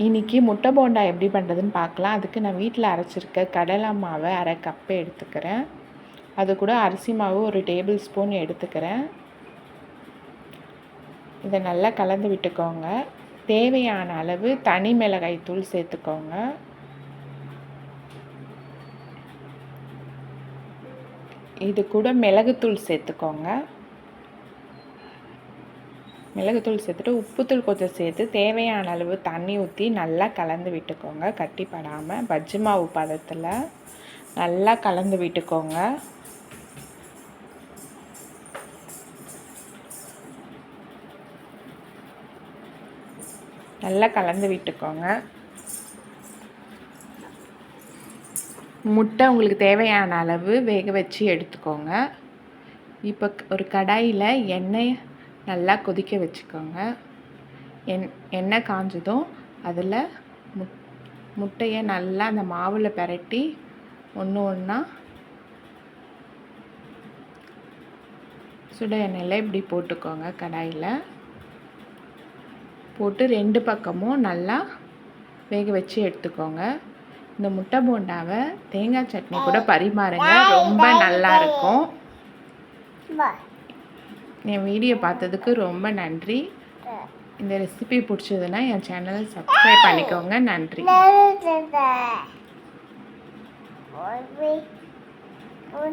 இன்றைக்கி முட்டை போண்டா எப்படி பண்ணுறதுன்னு பார்க்கலாம். அதுக்கு நான் வீட்டில் அரைச்சிருக்க கடலை மாவை அரை கப்பு எடுத்துக்கிறேன். அது கூட அரிசி மாவு ஒரு டேபிள் ஸ்பூன் எடுத்துக்கிறேன். இதை நல்லா கலந்து விட்டுக்கோங்க. தேவையான அளவு தனி மிளகாய் தூள் சேர்த்துக்கோங்க. இது கூட மிளகுத்தூள் சேர்த்துக்கோங்க. மிளகுத்தூள் சேர்த்துட்டு உப்புத்தூள் கொஞ்சம் சேர்த்து தேவையான அளவு தண்ணி ஊற்றி நல்லா கலந்து விட்டுக்கோங்க. கட்டிப்படாமல் பஜ்ஜி மாவு பதத்தில் நல்லா கலந்து விட்டுக்கோங்க. நல்லா கலந்து விட்டுக்கோங்க. முட்டை உங்களுக்கு தேவையான அளவு வேக வச்சு எடுத்துக்கோங்க. இப்போ ஒரு கடாயில் எண்ணெய் நல்லா கொதிக்க வச்சுக்கோங்க. எண் எண்ணெய் காஞ்சதும் அதில் முட் முட்டையை நல்லா அந்த மாவில் பிரட்டி ஒன்று ஒன்றா சுட எண்ணெயில் இப்படி போட்டுக்கோங்க கடாயில். போட்டு ரெண்டு பக்கமும் நல்லா வேக வச்சு எடுத்துக்கோங்க. இந்த முட்டை போண்டாவை தேங்காய் சட்னி கூட பரிமாறுங்க. ரொம்ப நல்லா இருக்கும். என் வீடியோ பார்த்ததுக்கு ரொம்ப நன்றி. இந்த ரெசிபி பிடிச்சதுன்னா என் சேனலை சப்ஸ்கிரைப் பண்ணிக்கோங்க. நன்றி. Oi.